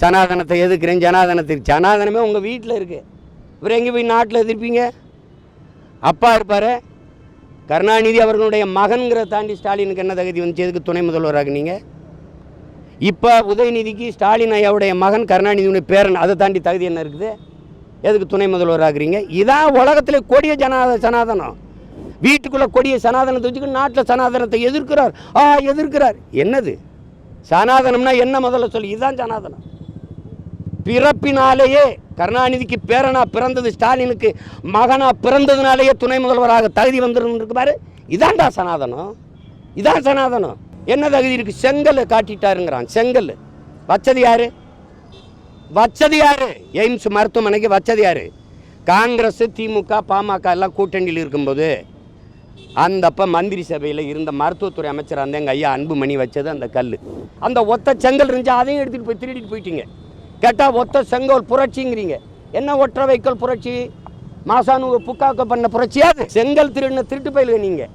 சனாதனத்தை எதுக்குறேன் ஜனாதனத்துக்கு ஜனாதனமே உங்கள் வீட்டில் இருக்குது இவர் எங்கே போய் நாட்டில் எதிர்ப்பீங்க? அப்பா இருப்பார். கருணாநிதி அவர்களுடைய மகன்கிற தாண்டி ஸ்டாலினுக்கு என்ன தகுதி வந்துச்சு? எதுக்கு துணை முதல்வராக நீங்கள் இப்போ உதயநிதிக்கு ஸ்டாலின் ஐயாவுடைய மகன் கருணாநிதியுடைய பேரன் அதை தாண்டி தகுதி என்ன இருக்குது? எதுக்கு துணை முதல்வராகிறீங்க இதான் உலகத்தில் கொடிய ஜனாத சனாதனம். வீட்டுக்குள்ளே கொடிய சனாதனத்தை வச்சுக்கிட்டு நாட்டில் சனாதனத்தை எதிர்க்கிறார். ஆ எதிர்க்கிறார். என்னது? சனாதனம்னா என்ன முதல்ல சொல்லி. இதுதான் சனாதனம். பிறப்பினாலேயே கருணாநிதிக்கு பேரனா பிறந்தது ஸ்டாலினுக்கு மகனா பிறந்ததுனாலேயே துணை முதல்வராக தகுதி வந்துருக்கு இதான்டா சனாதனம். இதான் சனாதனம். என்ன தகுதி இருக்குது செங்கல் காட்டிட்டாருங்கிறான். செங்கல். வச்சது யார்? வச்சது யார்? எய்ம்ஸ் மருத்துவமனைக்கு வச்சது யார்? காங்கிரஸ் திமுக பாமக எல்லாம் கூட்டணியில் இருக்கும்போது அந்தப்போ மந்திரி சபையில் இருந்த மருத்துவத்துறை அமைச்சர் அந்த எங்கள் ஐயா அன்புமணி வச்சது அந்த கல் அந்த ஒத்த செங்கல் இருந்துச்சு அதையும் எடுத்துகிட்டு போய் திருடிட்டு போயிட்டீங்க. கேட்டால் ஒத்த செங்கோல் புரட்சிங்கிறீங்க. என்ன ஒற்றை வைக்கோல் புரட்சி? மாசானு புக்காக்க பண்ண புரட்சியா அது? செங்கல் திருடின திருட்டு பயிலுங்க நீங்கள்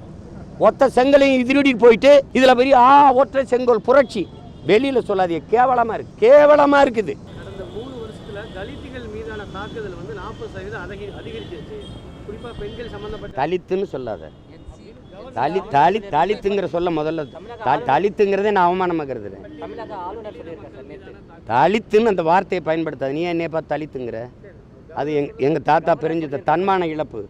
ஒத்த செங்கலையும் திருடிட்டு போயிட்டு இதில் பெரிய ஆ ஒற்றை செங்கோல் புரட்சி. வெளியில் சொல்லாதீங்க. கேவலமாக இருக்குது. கேவலமாக இருக்குது தலித்துன்னு சொல்லாத. தலி தலி தலித்துங்கிற சொல்ல முதல்ல தலித்துங்கிறதே நான் அவமானமாக தலித்துன்னு அந்த வார்த்தையை பயன்படுத்தாது. நீ என்னைய பார்த்து தலித்துங்கிற அது எங் எங்கள் தாத்தா பிரிஞ்சது தன்மான இழப்பு.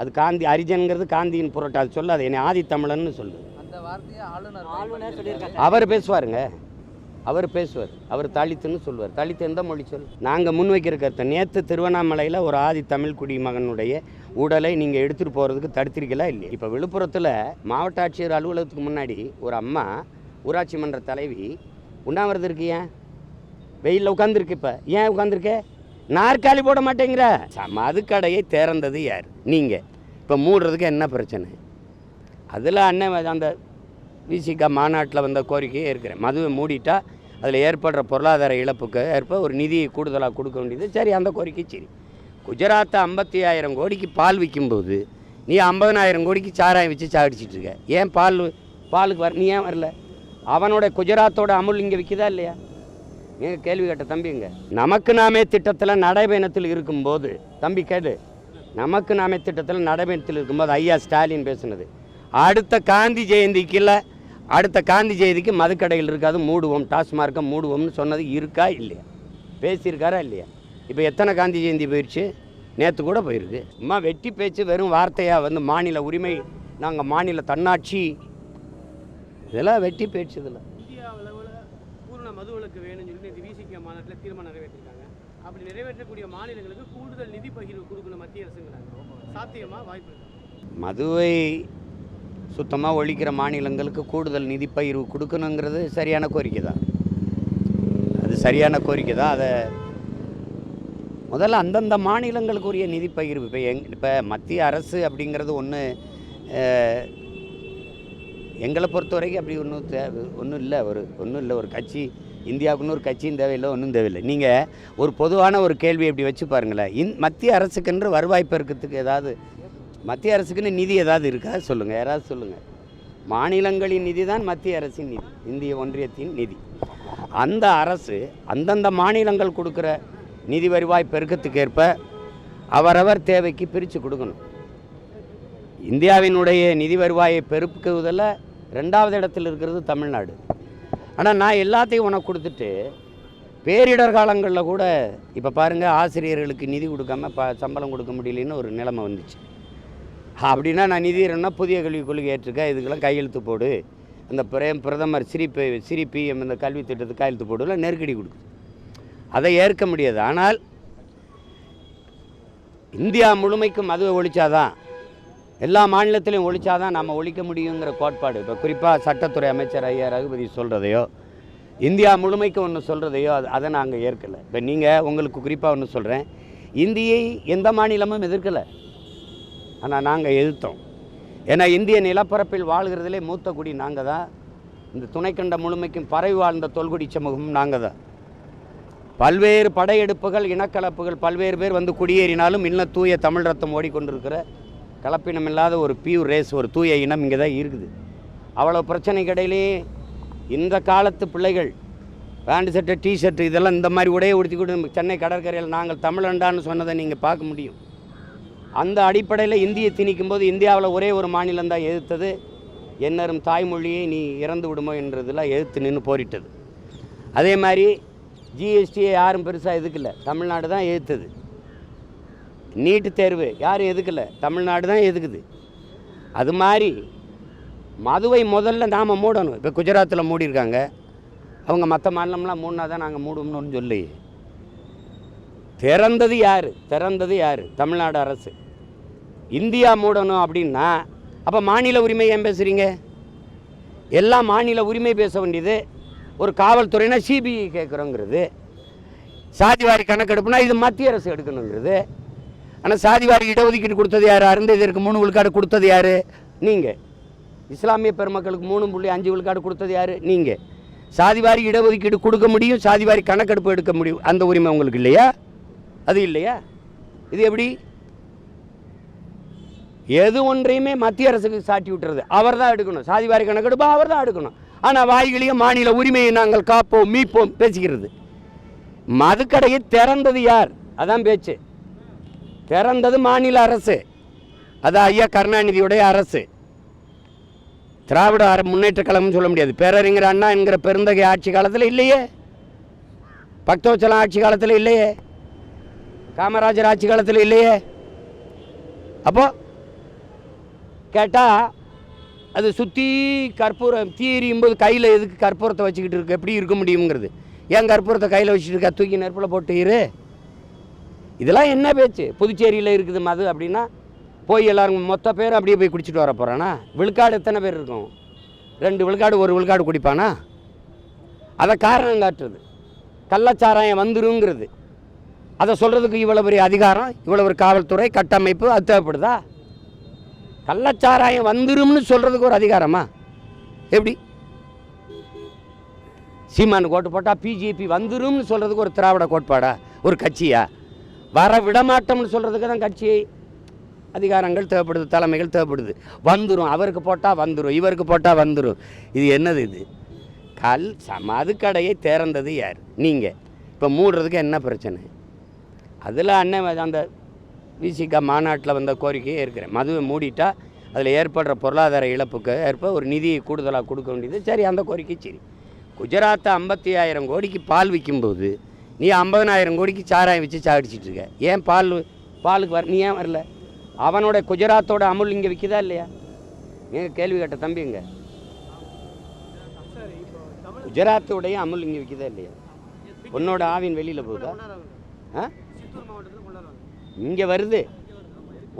அது காந்தி அரிஜன்கிறது காந்தியின் புரட்டு. அது சொல்லாது. என்னை ஆதி தமிழன்னு சொல்லு. அந்த வார்த்தையை ஆளுநர் ஆளுநர் சொல்லியிருக்காரு அவர் பேசுவாருங்க. அவர் பேசுவார். அவர் தலித்துன்னு சொல்லுவார். தலித்து எந்த மொழி சொல் நாங்கள் முன்வைக்கிற கருத்தை நேற்று திருவண்ணாமலையில் ஒரு ஆதி தமிழ் குடிமகனுடைய உடலை நீங்கள் எடுத்துகிட்டு போகிறதுக்கு தடுத்திருக்கலா இல்லையா? இப்போ விழுப்புரத்தில் மாவட்ட ஆட்சியர் அலுவலகத்துக்கு முன்னாடி ஒரு அம்மா ஊராட்சி மன்ற தலைவி உண்ணாவிரதம் இருக்கு ஏன் வெயிலில் உட்காந்துருக்கு இப்போ. ஏன் உட்காந்துருக்க நாற்காலி போட மாட்டேங்கிற. ச- மதுக்கடையை திறந்தது யார்? நீங்கள் இப்போ மூடுறதுக்கு என்ன பிரச்சனை? அதில் அண்ணன் அந்த விசிகா மாநாட்டில் வந்த கோரிக்கையே ஏற்கிறேன். மதுவை மூடிட்டா அதில் ஏற்படுற பொருளாதார இழப்புக்கு ஏற்ப ஒரு நிதியை கூடுதலாக கொடுக்க வேண்டியது. சரி அந்த கோரிக்கை சரி. குஜராத்தை ஐம்பத்தி ஆயிரம் கோடிக்கு பால் விற்கும்போது நீ ஐம்பதனாயிரம் கோடிக்கு சாராயம் வச்சு சாடிச்சிட்டு இருக்க. ஏன் பால் பாலுக்கு வர நீ ஏன் வரல? அவனோட குஜராத்தோட அமுல் இங்கே விற்கிதா இல்லையா? நீங்கள் கேள்வி கேட்ட தம்பிங்க. நமக்கு நாமே திட்டத்தில் நடைபயணத்தில் இருக்கும்போது தம்பி கேடு நமக்கு நாமே திட்டத்தில் நடைபயணத்தில் இருக்கும்போது ஐயா ஸ்டாலின் பேசுனது. அடுத்த காந்தி ஜெயந்திக்குள்ள அடுத்த காந்தி ஜெயந்திக்கு மதுக்கடையில் இருக்காது மூடுவோம் டாஸ்மார்க்கை மூடுவோம்னு சொன்னது இருக்கா இல்லையா? பேசியிருக்காரா இல்லையா? இப்போ எத்தனை காந்தி ஜெயந்தி போயிடுச்சு நேற்று கூட போயிருக்கு. சும்மா வெட்டி பேச்சு வெறும் வார்த்தையாக வந்து மாநில உரிமை நாங்கள் மாநில தன்னாட்சி. இதெல்லாம் வெட்டி பேச்சு இதெல்லாம் இந்தியா அளவில் பூர்ண மது விலக்கு வேணும்னு சொல்லி நேற்று விசிக மாநாட்டில் தீர்மானம் நிறைவேற்றிருக்காங்க அப்படி நிறைவேற்றக்கூடிய மாநிலங்களுக்கு கூடுதல் நிதி பகிர்வு கொடுக்கணும் மத்திய அரசுங்கிறாங்க. சாத்தியமா? வாய்ப்பு மதுவை சுத்தமாக ஒழிக்கிற மாநிலங்களுக்கு கூடுதல் நிதி பகிர்வு கொடுக்கணுங்கிறது சரியான கோரிக்கை தான். அது சரியான கோரிக்கை தான். அதை முதல்ல அந்தந்த மாநிலங்களுக்குரிய நிதி பகிர்வு. இப்போ எங் இப்போ மத்திய அரசு அப்படிங்கிறது ஒன்று எங்களை பொறுத்த வரைக்கும் அப்படி ஒன்றும் தேவை ஒன்றும் இல்லை. ஒரு ஒன்றும் இல்லை. ஒரு கட்சி இந்தியாவுக்குன்னு ஒரு கட்சியும் தேவையில்லை ஒன்றும் தேவையில்லை. நீங்கள் ஒரு பொதுவான ஒரு கேள்வி இப்படி வச்சு பாருங்களேன். இந் மத்திய அரசுக்கென்று வருவாய் பெருக்கத்துக்கு ஏதாவது மத்திய அரசுக்குன்னு நிதி ஏதாவது இருக்கா? சொல்லுங்கள் யாராவது சொல்லுங்கள் மாநிலங்களின் நிதி தான் மத்திய அரசின் நிதி இந்திய ஒன்றியத்தின் நிதி. அந்த அரசு அந்தந்த மாநிலங்கள் கொடுக்குற நிதி வருவாய் பெருக்கத்துக்கு ஏற்ப அவரவர் தேவைக்கு பிரித்து கொடுக்கணும். இந்தியாவினுடைய நிதி வருவாயை பெருக்குவதில் ரெண்டாவது இடத்தில் இருக்கிறது தமிழ்நாடு. ஆனால் நான் எல்லாத்தையும் உனக்கு கொடுத்துட்டு பேரிடர் காலங்களில் கூட இப்போ பாருங்கள் ஆசிரியர்களுக்கு நிதி கொடுக்காம ப சம்பளம் கொடுக்க முடியலன்னு ஒரு நிலைமை வந்துச்சு. அப்படின்னா நான் நிதி புதிய கல்விக் கொள்கை ஏற்றுக்க இதுக்கெல்லாம் கையெழுத்து போடு. அந்த பிரேம் பிரதமர் சிரிப்பு சிரி பிஎம் இந்த கல்வி திட்டத்துக்கு கையெழுத்து போடுல நெருக்கடி கொடுக்குது. அதை ஏற்க முடியாது. ஆனால் இந்தியா முழுமைக்கும் மதுவை ஒழிச்சாதான் எல்லா மாநிலத்திலையும் ஒழிச்சாதான் நம்ம ஒழிக்க முடியுங்கிற கோட்பாடு. இப்போ குறிப்பாக சட்டத்துறை அமைச்சர் ஐயா ரகுபதி சொல்கிறதையோ இந்தியா முழுமைக்கு ஒன்று சொல்கிறதையோ அது அதை நாங்கள் ஏற்கலை. இப்போ நீங்கள் உங்களுக்கு குறிப்பாக ஒன்று சொல்கிறேன் இந்தியை எந்த மாநிலமும் எதிர்க்கலை. ஆனால் நாங்கள் எதிர்த்தோம். ஏன்னா இந்திய நிலப்பரப்பில் வாழ்கிறதுலே மூத்த குடி நாங்கள் தான் இந்த துணைக்கண்ட முழுமைக்கும் பறவை வாழ்ந்த தொல்குடி சமூகமும் நாங்கள் தான் பல்வேறு படையெடுப்புகள் இனக்கலப்புகள் பல்வேறு பேர் வந்து குடியேறினாலும் இன்னும் தூய தமிழ் ரத்தம் ஓடிக்கொண்டிருக்கிற கலப்பினம் இல்லாத ஒரு பியூர் ரேஸ் ஒரு தூய இனம் இங்கே தான் இருக்குது. அவ்வளோ பிரச்சனைக்கு இடையிலே இந்த காலத்து பிள்ளைகள் பேண்ட் ஷர்ட்டு டிஷர்ட்டு இதெல்லாம் இந்த மாதிரி உடையை உடுத்திக்கிட்டு சென்னை கடற்கரையில் நாங்கள் தமிழண்டான்னு சொன்னதை நீங்கள் பார்க்க முடியும். அந்த அடிப்படையில் இந்தியை திணிக்கும் போது இந்தியாவில் ஒரே ஒரு மாநிலம் தான் எதிர்த்தது. என்னரும் தாய்மொழியை நீ இறந்து விடுமோ என்றதெல்லாம் எதிர்த்து நின்று போரிட்டது. அதே மாதிரி ஜிஎஸ்டியை யாரும் பெருசாக எதுக்கல தமிழ்நாடு தான் எதிர்த்தது. நீட்டு தேர்வு யாரும் எதுக்கல? தமிழ்நாடு தான் எதுக்குது? அது மாதிரி மதுவை முதல்ல நாம் மூடணும். இப்போ குஜராத்தில் மூடியிருக்காங்க. அவங்க மற்ற மாநிலம்லாம் மூடினா தான் நாங்கள் மூடணும்னு சொல்லி திறந்தது யார்? திறந்தது யார்? தமிழ்நாடு அரசு. இந்தியா மூடணும் அப்படின்னா அப்போ மாநில உரிமை ஏன் பேசுகிறீங்க எல்லா மாநில உரிமை பேச வேண்டியது ஒரு காவல்துறைனா சிபிஐ கேட்குறோங்கிறது சாதிவாரி கணக்கெடுப்புனா இது மத்திய அரசு எடுக்கணுங்கிறது. ஆனால் சாதிவாரி இடஒதுக்கீடு கொடுத்தது யார்? அருந்ததிற்கு மூணு விழுக்காடு கொடுத்தது யார்? நீங்கள் இஸ்லாமிய பெருமக்களுக்கு மூணு புள்ளி அஞ்சு விழுக்காடு கொடுத்தது யார்? நீங்கள் சாதிவாரி இடஒதுக்கீடு கொடுக்க முடியும் சாதிவாரி கணக்கெடுப்பு எடுக்க முடியும். அந்த உரிமை உங்களுக்கு இல்லையா? அது இல்லையா? இது எப்படி? எது ஒன்றையுமே மத்திய அரசுக்கு சாட்டி விட்டுறது. அவர் தான் எடுக்கணும். சாதிவாரி கணக்கெடுப்பு அவர் தான் எடுக்கணும். ஆனால் வாய்களையும் மாநில உரிமையை நாங்கள் காப்போம் மீட்போம் பேசிக்கிறது. மதுக்கடையை திறந்தது யார்? அதான் பேச்சு. திறந்தது மாநில அரசு. அது ஐயா கருணாநிதியுடைய அரசு. திராவிட அர முன்னேற்ற கழகம்னு சொல்ல முடியாது. பேரறிஞர் அண்ணா என்கிற பெருந்தகை ஆட்சி காலத்தில் இல்லையே. பக்தோச்சலம் ஆட்சி காலத்தில் இல்லையே. காமராஜர் ஆட்சி காலத்தில் இல்லையே. அப்போ கேட்டால் அது சுற்றி கற்பூரம் தீ போது கையில் எதுக்கு கற்பூரத்தை வச்சுக்கிட்டு இருக்கு? எப்படி இருக்க முடியுங்கிறது. ஏன் கற்பூரத்தை கையில் வச்சுட்டு இருக்கா? தூக்கி நெருப்பில் போட்டு இரு. இதெல்லாம் என்ன பேச்சு? புதுச்சேரியில் இருக்குது மது அப்படின்னா போய் எல்லோரும் மொத்த பேரும் அப்படியே போய் குடிச்சிட்டு வர போகிறானா விழுக்காடு எத்தனை பேர் இருக்கும்? ரெண்டு விழுக்காடு ஒரு விழுக்காடு குடிப்பானா? அதை காரணம் காட்டுறது. கள்ளச்சாராயம் வந்துருங்கிறது. அதை சொல்கிறதுக்கு இவ்வளோ பெரிய அதிகாரம் இவ்வளோ ஒரு காவல்துறை கட்டமைப்பு அது தேவைப்படுதா? கள்ளச்சாராயம் வந்துரும்னு சொல்கிறதுக்கு ஒரு அதிகாரமா? எப்படி? சீமானு கோட்டு போட்டால் பிஜேபி வந்துரும்னு சொல்கிறதுக்கு ஒரு திராவிட கோட்பாடா? ஒரு கட்சியா? வர விடமாட்டோம்னு சொல்கிறதுக்கு தான் கட்சி அதிகாரங்கள் தேவைப்படுது தலைமைகள் தேவைப்படுது. வந்துடும் அவருக்கு போட்டால் வந்துடும் இவருக்கு போட்டால் வந்துடும் இது என்னது இது? கல் ச- மதுக்கடையை திறந்தது யார்? நீங்கள் இப்போ மூடுறதுக்கு என்ன பிரச்சனை? அதில் அண்ணன் அந்த விசிகா மாநாட்டில் வந்த கோரிக்கையே இருக்கிறேன் மதுவை மூடிட்டா அதில் ஏற்படுற பொருளாதார இழப்புக்கு ஏற்ப ஒரு நிதியை கூடுதலாக கொடுக்க வேண்டியது சரி அந்த கோரிக்கை சரி. குஜராத்தை ஐம்பத்தி ஆயிரம் கோடிக்கு பால் விற்கும்போது நீ ஐம்பதனாயிரம் கோடிக்கு சாராயம் வச்சு சாடிச்சிட்டு இருக்க. ஏன் பால் பாலுக்கு வர நீ ஏன் வரல? அவனோட குஜராத்தோட அமுல் இங்கே விற்கிதா இல்லையா? ஏங்க கேள்வி கேட்ட தம்பிங்க சார் குஜராத்தோடைய அமுல் இங்கே விற்கிதா இல்லையா? உன்னோட ஆவின் வெளியில் போகுதா? ஆ? இங்கே வருது.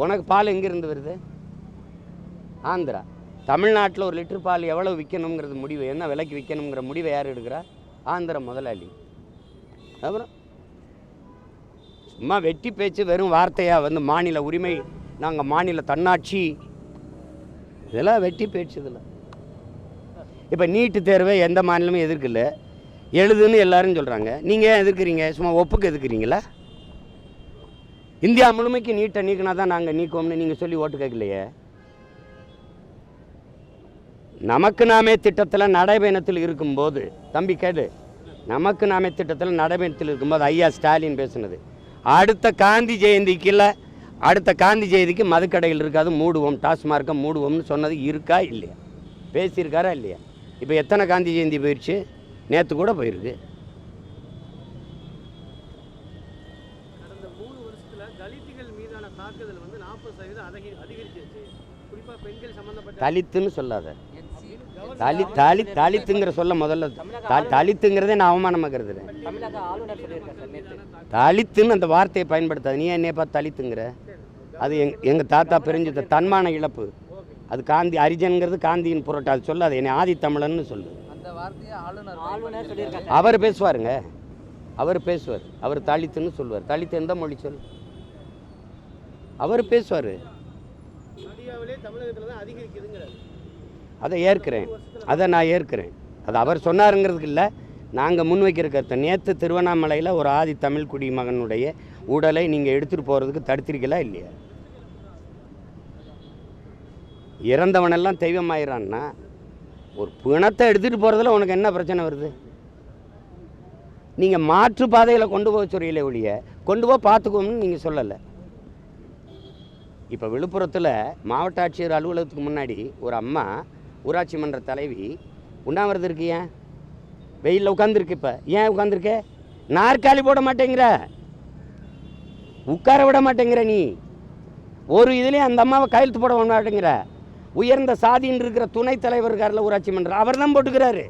உனக்கு பால் எங்கேருந்து வருது? ஆந்திரா. தமிழ்நாட்டில் ஒரு லிட்டர் பால் எவ்வளோ விற்கணுங்கிறது முடிவு. என்ன விலைக்கு விற்கணுங்கிற முடிவை யார் எடுக்கிறா? ஆந்திர முதலாளி. அப்புறம் சும்மா வெட்டி பேச்சு வெறும் வார்த்தையாக வந்து மாநில உரிமை நாங்கள் மாநில தன்னாட்சி. இதெல்லாம் வெட்டி பேச்சு இதில். இப்போ நீட்டு தேர்வை எந்த மாநிலமும் எதிர்க்கல. எழுதுன்னு எல்லாரும் சொல்கிறாங்க நீங்கள் ஏன் எதிர்க்கிறீங்க? சும்மா ஒப்புக்கு எதிர்க்கிறீங்களா? இந்தியா முழுமைக்கு நீட்டை நீக்கினா தான் நாங்கள் நீக்கோம்னு நீங்கள் சொல்லி ஓட்டு கேட்கலையே. நமக்கு நாமே திட்டத்தில் நடைபயணத்தில் இருக்கும்போது தம்பி கேடு நமக்கு நாமே திட்டத்தில் நடைபயணத்தில் இருக்கும்போது ஐயா ஸ்டாலின் பேசுனது. அடுத்த காந்தி ஜெயந்திக்குள்ள அடுத்த காந்தி ஜெயந்திக்கு மதுக்கடைகள் இருக்காது மூடுவோம் டாஸ்மார்க்கை மூடுவோம்னு சொன்னது இருக்கா இல்லையா? பேசியிருக்காரா இல்லையா? இப்போ எத்தனை காந்தி ஜெயந்தி போயிடுச்சு நேற்று கூட போயிருக்கு. தலித்துன்னு சொல்லாத. தலி தலி தலித்துங்கிற சொல்ல முதல்ல தலித்துங்கிறதே நான் அவமானமாக கருதுறேன் தமிழக ஆளுநர் சொல்லியிருக்காரு சார் நேற்று தலித்துன்னு அந்த வார்த்தையை பயன்படுத்தாது நீ என்னைய பார்த்து தலித்துங்கிற? அது எங் எங்கள் தாத்தா பிரிஞ்சது தன்மான இழப்பு. அது காந்தி அரிஜன்கிறது காந்தியின் புரட்டு அது சொல்லாது என்னை ஆதி தமிழன்னு சொல்லு. அந்த வார்த்தையை ஆளுநர் ஆளுநர் சொல்லியிருக்காரு அவர் பேசுவாருங்க. அவர் பேசுவார். அவர் தலித்துன்னு சொல்லுவார். தலித்து எந்த மொழி சொல்? அவர் பேசுவார் இந்தியாவிலே தமிழகத்துல தான் அதிகரிக்குதுங்கிறாரு அதை ஏற்கிறேன். அதை நான் ஏற்கிறேன். அது அவர் சொன்னாருங்கிறதுக்கு இல்லை. நாங்கள் முன்வைக்கிற கருத்தை நேற்று திருவண்ணாமலையில் ஒரு ஆதி தமிழ் குடி மகனுடைய உடலை நீங்கள் எடுத்துகிட்டு போகிறதுக்கு தடுத்திருக்கலா இல்லையா? இறந்தவனெல்லாம் தெய்வமாயிரான்னா ஒரு பிணத்தை எடுத்துகிட்டு போகிறதுல உனக்கு என்ன பிரச்சனை வருது? நீங்கள் மாற்று பாதையில் கொண்டு போக சொல்லியில ஒழிய கொண்டு போய் பார்த்துக்கோம்னு நீங்கள் சொல்லலை. இப்போ விழுப்புரத்தில் மாவட்ட ஆட்சியர் அலுவலகத்துக்கு முன்னாடி ஒரு அம்மா ஊராட்சி மன்ற தலைவி உண்ணாவிரதம் இருக்கு ஏன்? வெயிலில் உட்காந்துருக்கு இப்போ. ஏன் உட்காந்துருக்க நாற்காலி போட மாட்டேங்கிற. உட்கார விட மாட்டேங்கிற நீ. ஒரு இதுலேயும் அந்த அம்மாவை கையெழுத்து போட மாட்டேங்கிற. உயர்ந்த சாதின்னு இருக்கிற துணைத் தலைவர் இருக்கார்ல ஊராட்சி மன்றம் அவர் தான் போட்டுக்கிறாரு.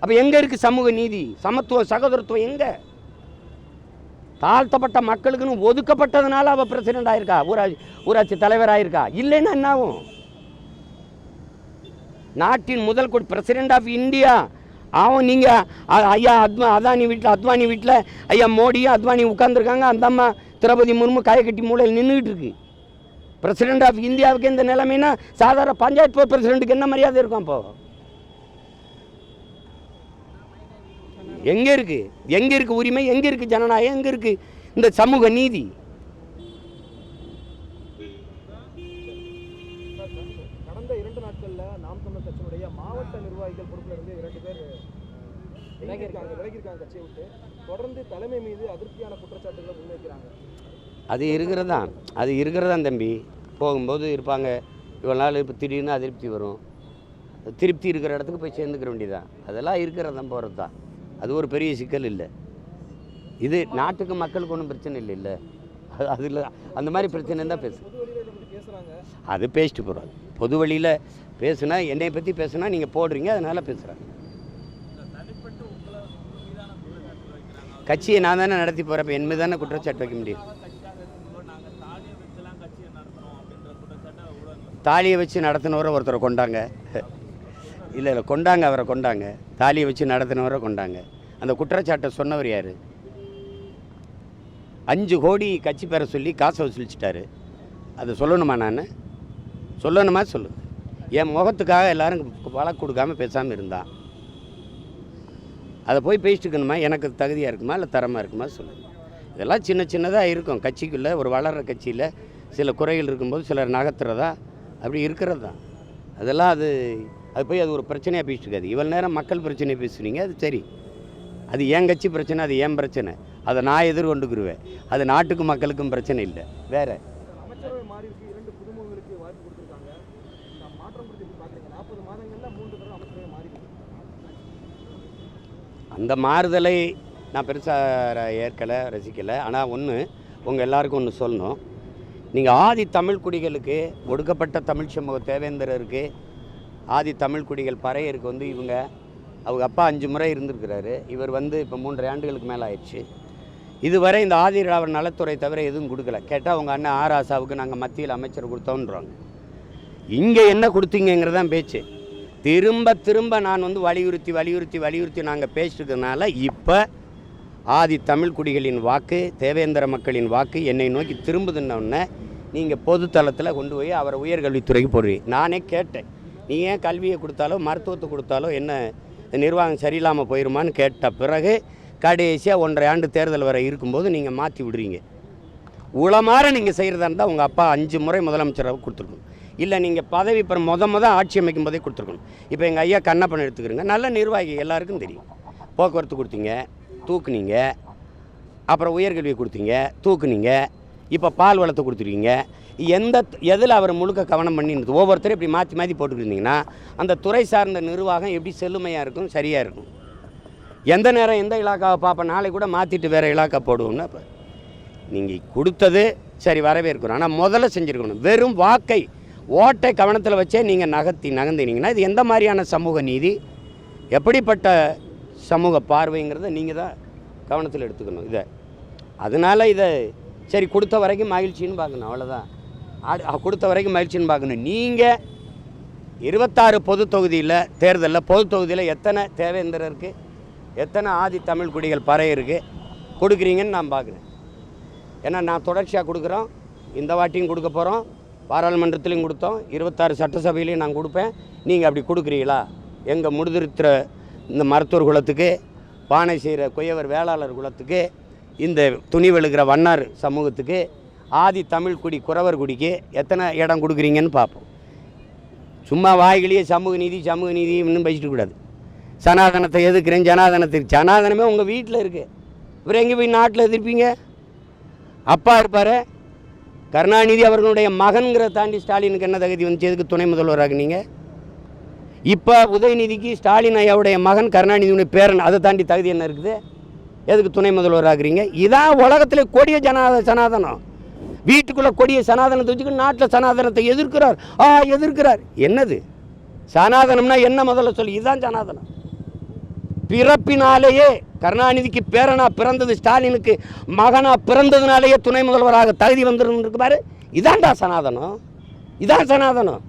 அப்போ எங்கே இருக்குது சமூக நீதி? சமத்துவம் சகோதரத்துவம் எங்கே? தாழ்த்தப்பட்ட மக்களுக்குன்னு ஒதுக்கப்பட்டதுனால அவள் பிரசிடென்ட் ஆயிருக்கா? ஊராட்சி ஊராட்சி தலைவர் ஆயிருக்கா இல்லைன்னா என்ன ஆகும் நாட்டின் முதல் கொடி பிரசிடென்ட் ஆஃப் இந்தியா அவன் நீங்கள் ஐயா அத்வா அதானி வீட்டில் அத்வானி வீட்டில் ஐயா மோடியும் அத்வானி உட்காந்துருக்காங்க அந்த அம்மா திரௌபதி முர்மு காய கட்டி மூலையில் நின்றுட்டு இருக்கு. பிரசிடென்ட் ஆஃப் இந்தியாவுக்கு இந்த நிலைமைனா சாதாரண பஞ்சாயத்து போர்ட் பிரசிடென்ட்டுக்கு என்ன மரியாதை இருக்கும் அப்போ? எங்கே இருக்குது எங்கே இருக்குது உரிமை? எங்கே இருக்குது ஜனநாயகம்? எங்கே இருக்குது இந்த சமூக நீதி? விலகியிருக்காங்க விலகியிருக்காங்க கட்சியை விட்டு. தொடர்ந்து தலைமை மீது அதிருப்தியான குற்றச்சாட்டுகளை முன்வைக்கிறாங்க. அது இருக்கிறதா அது இருக்கிறதா தம்பி. போகும்போது இருப்பாங்க. இவ்வளோ நாள் இப்போ திடீர்னு அதிருப்தி வரும். திருப்தி இருக்கிற இடத்துக்கு போய் சேர்ந்துக்கிற வேண்டியதான் அதெல்லாம் இருக்கிறதான் போகிறது தான் அது ஒரு பெரிய சிக்கல் இல்லை. இது நாட்டுக்கு மக்களுக்கு ஒன்றும் பிரச்சனை இல்லை இல்லை. அது அதில் அந்த மாதிரி பிரச்சனை தான் பேசு. அது பேசிட்டு போகிறாங்க பொது வழியில் பேசுனா என்னை பற்றி பேசுனா நீங்கள் போடுறீங்க அதனால் பேசுகிறாங்க கட்சியை நான் தானே நடத்தி போகிறேன் இப்போ என் மீது தானே குற்றச்சாட்டு வைக்க முடியும். தாலியை வச்சு நடத்தினவரை ஒருத்தரை கொண்டாங்க. இல்லை இல்லை கொண்டாங்க அவரை கொண்டாங்க. தாலியை வச்சு நடத்தினவரை கொண்டாங்க. அந்த குற்றச்சாட்டை சொன்னவர் யார்? அஞ்சு கோடி கட்சி பெற சொல்லி காசை வசூலிச்சிட்டாரு. அதை சொல்லணுமா நான்? சொல்லணுமா? சொல்லு. என் முகத்துக்காக எல்லாரும் வழக்கு கொடுக்காம பேசாமல் இருந்தான். அதை போய் பேசிட்டுக்கணுமா எனக்கு தகுதியாக இருக்குமா? இல்லை தரமாக இருக்குமா? சொல்லுங்கள் இதெல்லாம் சின்ன சின்னதாக இருக்கும். கட்சிக்குள்ளே ஒரு வளர்கிற கட்சியில் சில குறைகள் இருக்கும்போது சிலர் நகர்த்துறதா? அப்படி இருக்கிறது? தான் அதெல்லாம் அது அது போய் அது ஒரு பிரச்சனையாக பேசிட்டு இருக்காது. இவ்வளோ நேரம் மக்கள் பிரச்சனையை பேசுனீங்க அது சரி. அது என் கட்சி பிரச்சனை அது என் பிரச்சனை. அதை நான் எதிர்கொண்டுக்குருவேன். அது நாட்டுக்கு மக்களுக்கும் பிரச்சனை இல்லை. வேறு அமைச்சரவை மாறி இருக்கு இரண்டு புதுமுகங்களுக்கு வாய்ப்பு கொடுத்திருக்காங்க இந்த மாற்றம் குறித்து எப்படி பாக்குறீங்க நாற்பது மாதங்கள்ல மூன்று தடவை அமைச்சரவை மாறி இருக்கு அந்த மாறுதலை நான் பெருசாக ஏற்கலை ரசிக்கலை. ஆனால் ஒன்று உங்கள் எல்லாருக்கும் ஒன்று சொல்லணும். நீங்கள் ஆதி தமிழ் குடிகளுக்கு ஒடுக்கப்பட்ட தமிழ் சமூக தேவேந்திரருக்கு ஆதி தமிழ் குடிகள் பறையருக்கு வந்து இவங்க அவங்க அப்பா அஞ்சு முறை இருந்திருக்கிறாரு. இவர் வந்து இப்போ மூன்றரை ஆண்டுகளுக்கு மேலே ஆயிடுச்சு. இதுவரை இந்த ஆதிராவர் நலத்துறை தவிர எதுவும் கொடுக்கல. கேட்டால் அவங்க அண்ணன் ஆர் ஆசாவுக்கு நாங்கள் மத்தியில் அமைச்சர் கொடுத்தோன்றாங்க இங்கே என்ன கொடுத்தீங்கிறதான் பேச்சு. திரும்ப திரும்ப நான் வந்து வலியுறுத்தி வலியுறுத்தி வலியுறுத்தி நாங்கள் பேசிட்டுருக்கனால இப்போ ஆதி தமிழ் குடிகளின் வாக்கு தேவேந்திர மக்களின் வாக்கு என்னை நோக்கி திரும்புதுன்னொன்னே நீங்கள் பொதுத்தளத்தில் கொண்டு போய் அவரை உயர்கல்வித்துறைக்கு போடுவீங்க நானே கேட்டேன். நீ ஏன் கல்வியை கொடுத்தாலோ மருத்துவத்தை கொடுத்தாலோ என்ன நிர்வாகம் சரியில்லாமல் போயிருமான்னு கேட்ட பிறகு கடைசியாக ஒன்றரை ஆண்டு தேர்தல் வரை இருக்கும்போது நீங்கள் மாற்றி விடுறீங்க. உளமாற நீங்கள் செய்கிறதா இருந்தால் உங்கள் அப்பா அஞ்சு முறை முதலமைச்சராக கொடுத்துருக்கணும். இல்லை நீங்கள் பதவி இப்போ மொத மொதல் ஆட்சி அமைக்கும் போதே கொடுத்துருக்கணும். இப்போ எங்கள் ஐயா கண்ணப்பன் எடுத்துக்கிறீங்க. நல்ல நிர்வாகி எல்லாருக்கும் தெரியும். போக்குவரத்து கொடுத்தீங்க தூக்குனீங்க அப்புறம் உயர்கல்வி கொடுத்தீங்க தூக்குனீங்க இப்போ பால் வளத்தை கொடுத்துருக்கீங்க. எந்த எதில் அவர் முழுக்க கவனம் பண்ணிருந்தது ஒவ்வொருத்தரும் இப்படி மாற்றி மாற்றி போட்டுக்கிருந்தீங்கன்னா அந்த துறை சார்ந்த நிர்வாகம் எப்படி செழுமையாக இருக்கும் சரியாக இருக்கும்? எந்த நேரம் எந்த இலாக்காவை பார்ப்பேன் நாளை கூட மாற்றிட்டு வேறு இலாக்கா போடுவோம்னா இப்போ நீங்கள் கொடுத்தது சரி வரவேற்கிறோம். ஆனால் முதல்ல செஞ்சுருக்கணும். வெறும் வாக்கை ஓட்டை கவனத்தில் வச்சே நீங்கள் நகர்த்தி நகர்ந்தினீங்கன்னா இது எந்த மாதிரியான சமூக நீதி? எப்படிப்பட்ட சமூக பார்வைங்கிறத நீங்கள் தான் கவனத்தில் எடுத்துக்கணும். இதை அதனால் இதை சரி கொடுத்த வரைக்கும் மகிழ்ச்சின்னு பார்க்கணும் அவ்வளோதான் ஆடு- கொடுத்த வரைக்கும் மகிழ்ச்சின்னு பார்க்கணும். நீங்கள் இருபத்தாறு பொது தொகுதியில் தேர்தலில் பொது தொகுதியில் எத்தனை தேவேந்திரருக்கு எத்தனை ஆதி தமிழ் குடிகள் பறை இருக்குது கொடுக்குறீங்கன்னு நான் பார்க்குறேன். ஏன்னா நான் தொடர்ச்சியாக கொடுக்குறோம். இந்த வாட்டியும் கொடுக்க போகிறோம் பாராளுமன்றத்திலையும் கொடுத்தோம். இருபத்தாறு சட்டசபையிலையும் நான் கொடுப்பேன். நீங்கள் அப்படி கொடுக்குறீங்களா? எங்கள் முடிதிருத்துற இந்த மருத்துவர் குலத்துக்கு பானை செய்கிற குயவர் வேளாளர் குலத்துக்கு இந்த துணி வெளுக்கிற வண்ணார் சமூகத்துக்கு ஆதி தமிழ் குடி குறவர் குடிக்கு எத்தனை இடம் கொடுக்குறீங்கன்னு பார்ப்போம். சும்மா வாய்களையே சமூக நீதி சமூக நீதி இன்னும் பேசிட்டு கூடாது. சனாதனத்தை எதிர்க்கிறேன் ஜனாதனத்துக்கு சனாதனமே உங்கள் வீட்டில் இருக்குது இவர் எங்கே போய் நாட்டில் எதிர்ப்பீங்க? அப்பா இருப்பார். கருணாநிதி அவர்களுடைய மகன்கிற தாண்டி ஸ்டாலினுக்கு என்ன தகுதி வந்துச்சு? எதுக்கு துணை முதல்வராக நீங்கள் இப்போ உதயநிதிக்கு ஸ்டாலின் ஐயாவுடைய மகன் கருணாநிதியுடைய பேரன் அதை தாண்டி தகுதி என்ன இருக்குது? எதுக்கு துணை முதல்வராகிறீங்க? இதான் உலகத்தில் கொடிய ஜனாத சனாதனம். வீட்டுக்குள்ளே கொடிய சனாதனத்தை வச்சுக்கிட்டு நாட்டில் சனாதனத்தை எதிர்க்கிறார். ஆ எதிர்க்கிறார். என்னது? சனாதனம்னா என்ன முதல்ல சொல்லி. இதுதான் சனாதனம். பிறப்பினாலேயே கருணாநிதிக்கு பேரனா பிறந்தது ஸ்டாலினுக்கு மகனா பிறந்ததுனாலேயே துணை முதல்வராக தகுதி வந்துருன்னு பாரு. இதான்டா சனாதனம். இதான் சனாதனம்.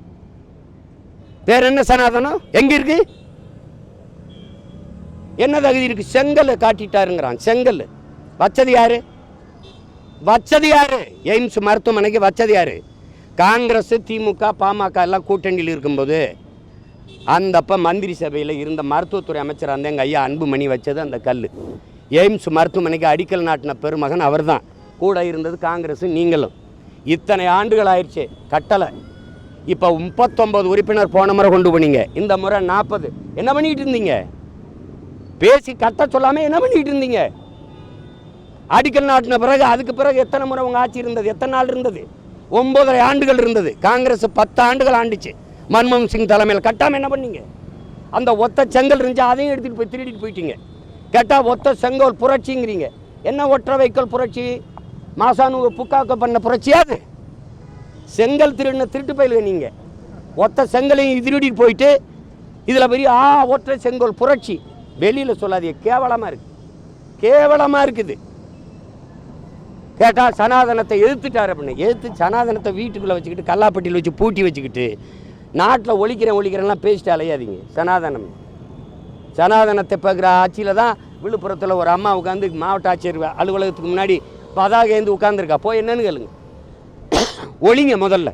வேற என்ன சனாதனம்? எங்க இருக்கு? என்ன தகுதி இருக்கு? செங்கல் காட்டிட்டாருங்கிறான். செங்கல். வச்சது யாரு? வச்சது யாரு? எய்ம்ஸ் மருத்துவமனைக்கு வச்சது யாரு? காங்கிரஸ் திமுக பாமக எல்லாம் கூட்டணியில் இருக்கும்போது அந்தப்போ மந்திரி சபையில் இருந்த மருத்துவத்துறை அமைச்சர் அந்த எங்கள் ஐயா அன்புமணி வச்சது அந்த கல் எய்ம்ஸ் மருத்துவமனைக்கு அடிக்கல் நாட்டின பெருமகன் அவர்தான். கூட இருந்தது காங்கிரஸ் நீங்களும். இத்தனை ஆண்டுகள் ஆயிடுச்சு கட்டளை இப்போ முப்பத்தொம்பது உறுப்பினர் போன முறை கொண்டு போனீங்க. இந்த முறை நாற்பது என்ன பண்ணிக்கிட்டு இருந்தீங்க? பேசி கட்ட சொல்லாமல் என்ன பண்ணிக்கிட்டு இருந்தீங்க? அடிக்கல் நாட்டின பிறகு அதுக்கு பிறகு எத்தனை முறை உங்கள் ஆட்சி இருந்தது? எத்தனை நாள் இருந்தது? ஒம்பதரை ஆண்டுகள் இருந்தது. காங்கிரஸ் பத்து ஆண்டுகள் ஆண்டுச்சு. மன்மோகன் சிங் தலைமையில் கட்டாமல் என்ன பண்ணீங்க? அந்த ஒத்த செங்கல் இருந்துச்சு அதையும் எடுத்துகிட்டு போய் திருடிட்டு போயிட்டீங்க. கேட்டால் ஒத்த செங்கோல் புரட்சிங்கிறீங்க. என்ன ஒற்றை வைக்கோல் புரட்சி? மாசானு புக்காக்க பண்ண புரட்சியா அது? செங்கல் திருடின திருட்டு பயிலுங்க நீங்கள் ஒத்த செங்கலையும் திருடிட்டு போயிட்டு இதில் பெரிய ஆ ஒற்றை செங்கோல் புரட்சி. வெளியில் சொல்லாதீங்க கேவலமாக இருக்குது கேவலமாக இருக்குது. கேட்டால் சனாதனத்தை எதிர்த்துட்டார் அப்படின்னு எதிர்த்து சனாதனத்தை வீட்டுக்குள்ளே வச்சுக்கிட்டு கல்லாப்பட்டியில் வச்சு பூட்டி வச்சுக்கிட்டு நாட்டில் ஒழிக்கிறேன் ஒழிக்கிறேன்லாம் பேசிட்டு அலையாதீங்க. சனாதனம். சனாதனத்தை பார்க்குற ஆட்சியில் தான் விழுப்புரத்தில் ஒரு அம்மா உட்காந்து மாவட்ட ஆட்சியர் அலுவலகத்துக்கு முன்னாடி பதாக ஏந்து உட்காந்துருக்கா போய் என்னன்னு கேளுங்க. ஒழிங்க முதல்ல.